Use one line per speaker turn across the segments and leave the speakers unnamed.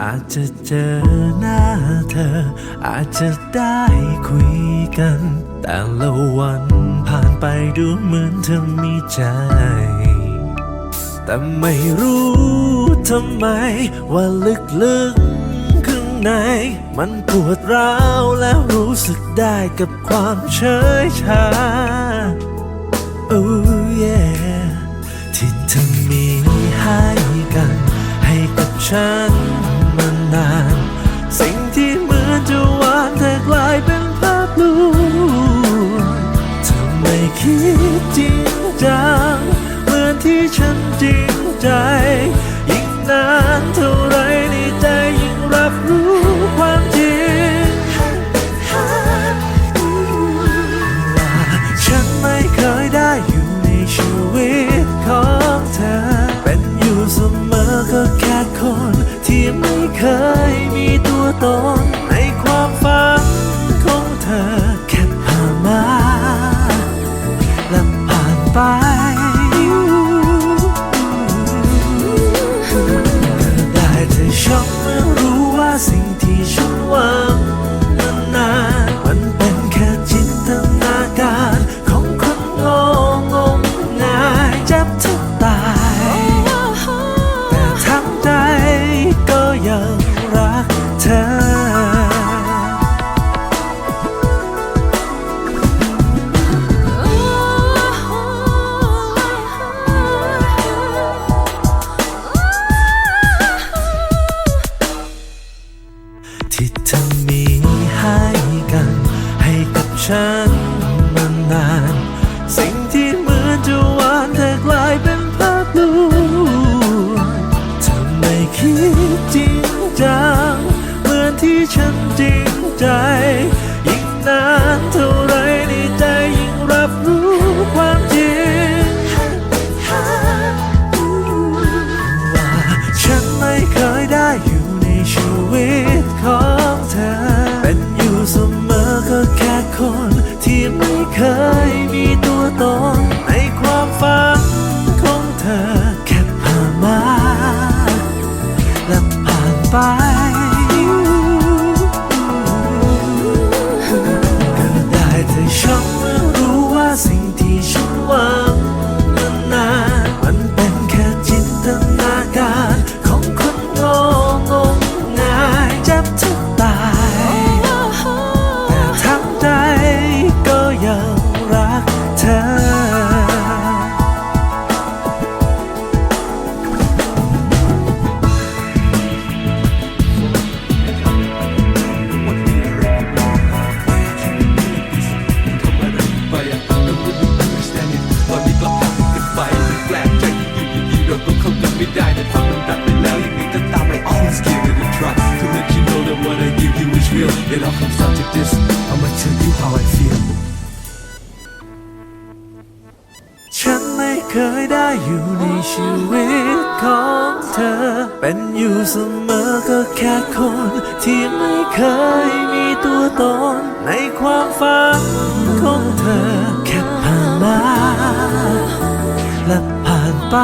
อาจจะเจอหน้าเธอ อาจจะได้
คุยกัน แต่ละวันผ่านไปดูเหมือนเธอมีใจ แต่ไม่รู้ทำไม ว่าลึกๆข้างใน มันปวดร้าวแล้วรู้สึกได้กับความเฉยชา Oh yeah ที่เธอมีให้กัน ให้กับฉันาน สิ่งที่เหมือนจะ
get off from subject this I'ma tell you how I feel
ฉันไม่เคยได้อยู่ในชีวิตของเธอ เป็นอยู่เสมอก็แค่คน ที่ไม่เคยมีตัวตน ในความฝันของเธอ แค่ผ่านมาและผ่านไป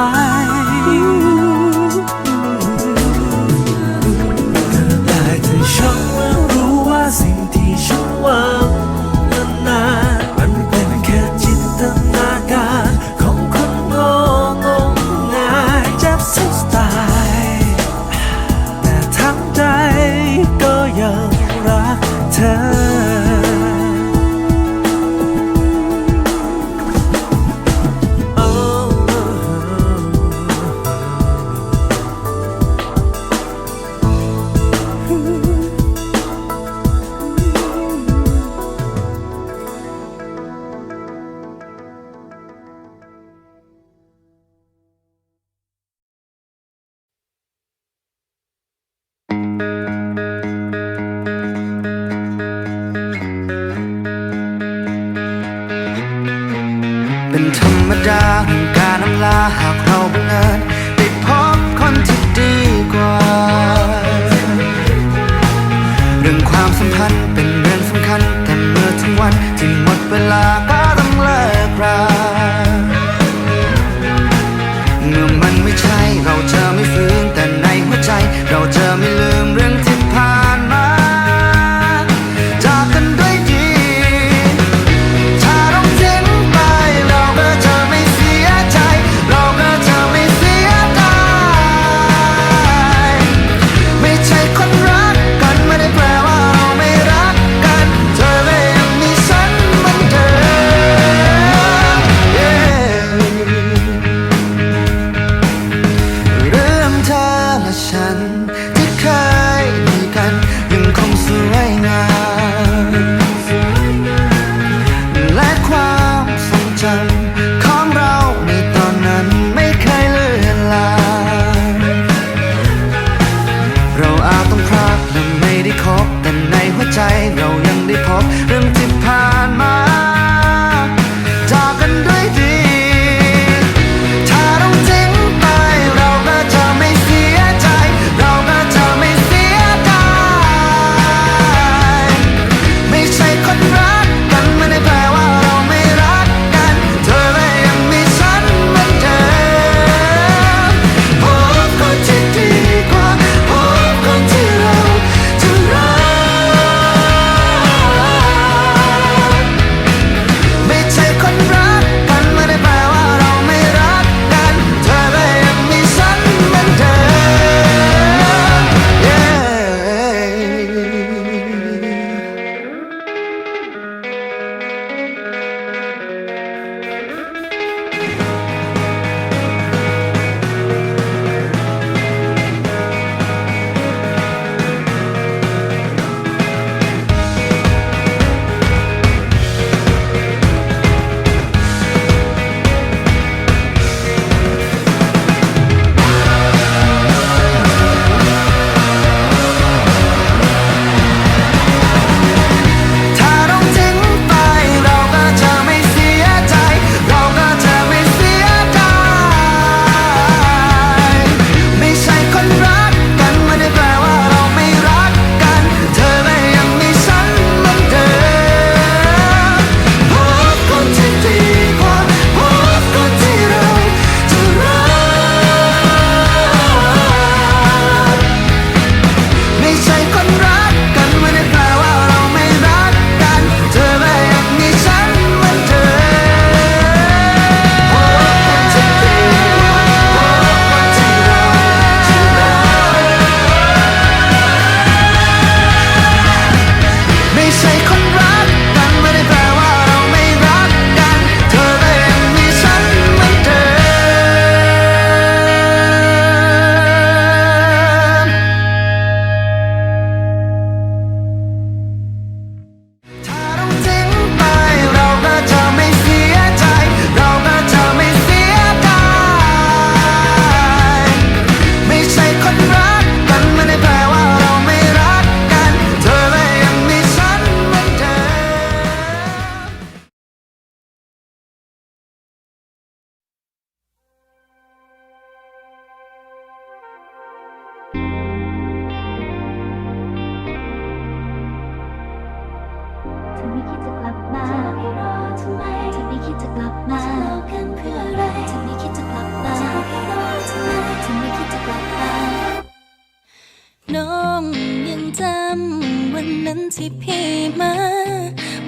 ันนั้นที่
พี่มา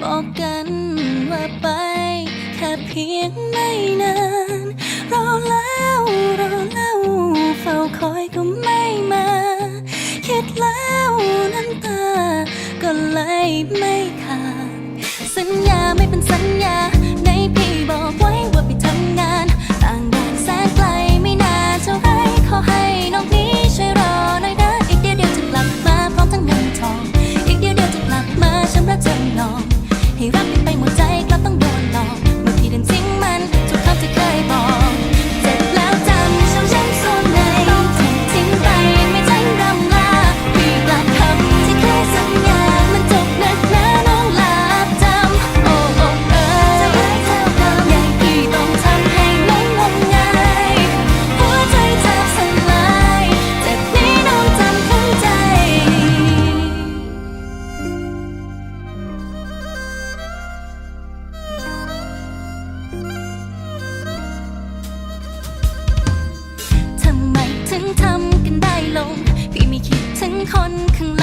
บอกกันว่าไป แค่เพียงไม่นานรอแล้วรอแล้วเฝ้าคอยก็ไม่มา คิดแล้วน้ำตา ก็เลยไม่ขาดสัญญาไม่เป็นสัญญาในพี่บอกว่า 在那。 คนข้าง